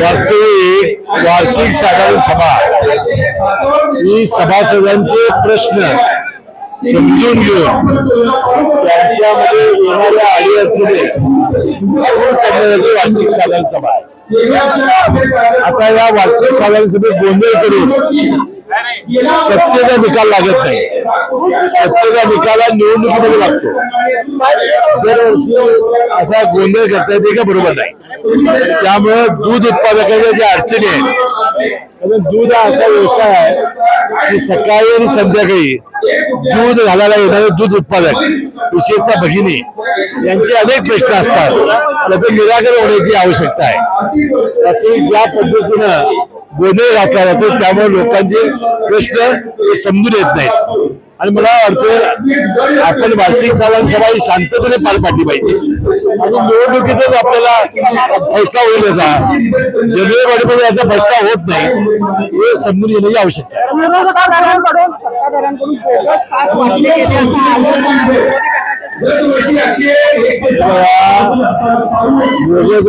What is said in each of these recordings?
वास्तविक वार्षिक साधारण सभा. ही सभासदांचे प्रश्न समजून घेऊन त्यांच्यामध्ये येणाऱ्या अडीअडचणी दूर करण्यासाठी वार्षिक साधारण सभा आहे. आता या वार्षिक साधारण सभेत गोंधळ करून सत्तेचा निकाल लागत नाही. सत्तेचा निकाल हा निवडणुकीमध्ये लागतो. दरवर्षी असा गोंधळ करता येते का बरोबर नाही? त्यामुळे दूध उत्पादकाच्या ज्या अडचणी आहेत कारण दूध हा असा व्यवसाय आहे की सकाळी आणि संध्याकाळी दूध घालायला येणारे दूध उत्पादक विशेषतः भगिनी यांचे अनेक प्रश्न असतात. त्याचं निराकरण होण्याची आवश्यकता आहे. त्याची ज्या पद्धतीनं गोंधळ घातला जातो त्यामुळे लोकांचे प्रश्न हे समजून येत नाहीत. आणि मला वाटतं आपण वार्षिक साधारण सभा ही शांततेने पार पाडली पाहिजे. आणि निवडणुकीतच आपल्याला फैसला होईल याचा. जनरल बॉडीमध्ये याचा फैसला होत नाही. हे समजून घेण्याची आवश्यकता आहे.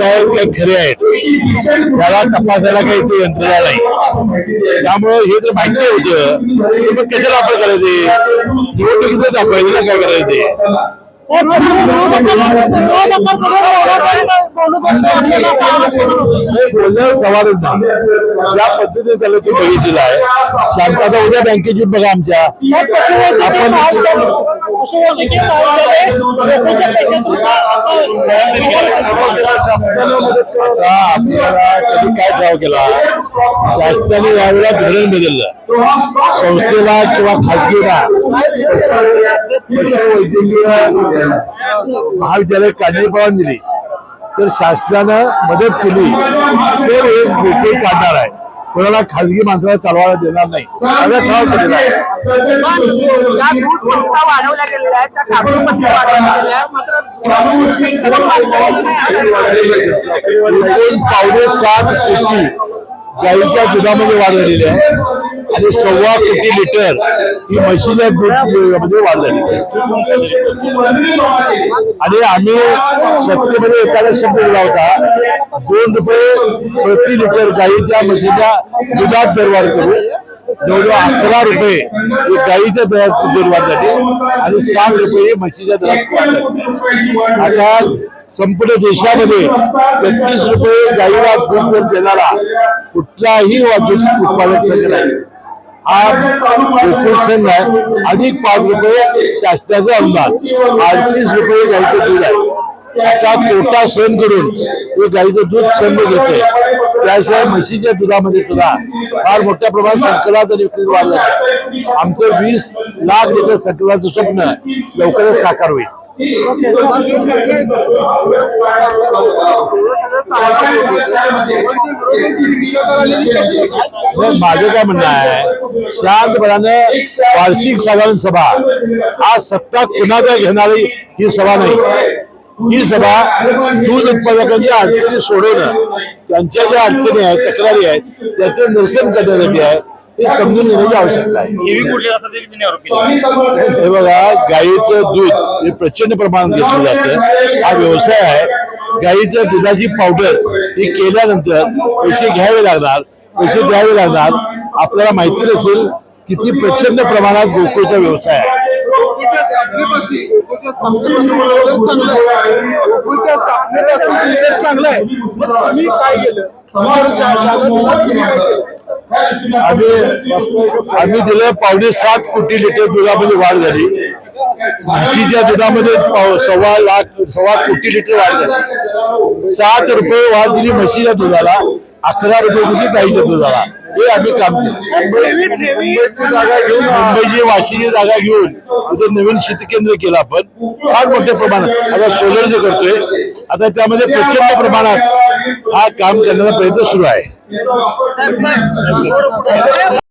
आहेत खरे आहेत. त्याला तपासायला काही ते यंत्रणा नाही. त्यामुळे हे जर माहिती होतं मग कशाला आपण करायचे? निवडणुकीच दाखवायचं ना काय करायचे? बोलण्यावर सवालच नाही. या पद्धतीने त्याला तू बघितलेला आहे शांतता उद्या बँकेची बघा आमच्या. आपण शासनानं मदत कधी काय केला शासनाने यावेळेला धोरण बदललं संस्थेला किंवा खाजगीला वैद्यकीय महाविद्यालय काढण्याची परवानगी दिली. तर शासनानं मदत केली. तर एक काढणार आहे. कोणाला खाजगी माणसाला चालवायला देणार नाही सगळं केलेला आहे पावणे सात कोटी गाईच्या दुधामध्ये वाढ झालेली आहे आणि सव्वा कोटी लिटर ही म्हशीच्या दूध म्हणजे वाढ झाली आणि आम्ही सत्तेमध्ये एखादा शब्द दिला होता दोन रुपये प्रति लिटर गाईच्या म्हशीच्या दुधात दरवाढ करू. जवळजवळ अकरा रुपये हे गाईच्या दरात दरवाढ झाली आणि सात रुपये म्हशीच्या दरात आता संपूर्ण देशामध्ये तेहतीस रुपये गाईला दूध दर देणारा कुठलाही वा दूध उत्पादक संघ नाही. हा गोकुळ आहे. अधिक पाच रुपये शासनाचं अनुदान. अडतीस रुपये गाईचं दूध आहे. त्याचा तोटा सहन करून हे गाईचं दूध सहन घेते त्याशिवाय म्हशीच्या दुधामध्ये सुद्धा फार मोठ्या प्रमाणात संकलात आणि विक्री वाढ आमचं वीस लाख लिटर संकलाचं स्वप्न लवकरच साकार होईल. माझं काय म्हणणं आहे शांतपणानं वार्षिक साधारण सभा. हा सत्ता कुणाचा घेणारी ही सभा नाही. ही सभा दूध उत्पादकांच्या अडचणी सोडवणं. त्यांच्या ज्या अडचणी आहेत तक्रारी आहेत त्याचं निरसन करण्यासाठी आहे. हे समजून घेण्याची आवश्यकता आहे. टीव्ही कुठले जातात ते त्यांनी आरोप. केला हे बघा गाईचं दूध हे प्रचंड प्रमाणात घेतलं जातं. हा व्यवसाय आहे. गाईच्या दुधाची पावडर ही केल्यानंतर पैसे घ्यावे लागणार. पैसे द्यावे लागणार. आपल्याला माहिती नसेल किती प्रचंड प्रमाणात गोकुळचा व्यवसाय आहे. चांगलं आहे. मग तुम्ही काय केलं? आम्ही आम्ही दिलं पावणे सात कोटी लिटर दुधामध्ये वाढ झाली. म्हशीच्या दुधामध्ये पाव- सव्वा लाख सव्वा कोटी लिटर वाढ झाली. सात रुपये वाढ दिली म्हशीच्या दुधाला अकरा रुपये दिली गाईच्या दुधाला. हे आम्ही काम केलं. मुंबईची जागा घेऊन मुंबईची वाशीची जागा घेऊन तिथे नवीन शेती केंद्र केलं आपण. फार मोठ्या प्रमाणात. आता सोलर जे करतोय आता त्यामध्ये प्रचंड प्रमाणात हा काम करण्याचा प्रयत्न सुरू आहे.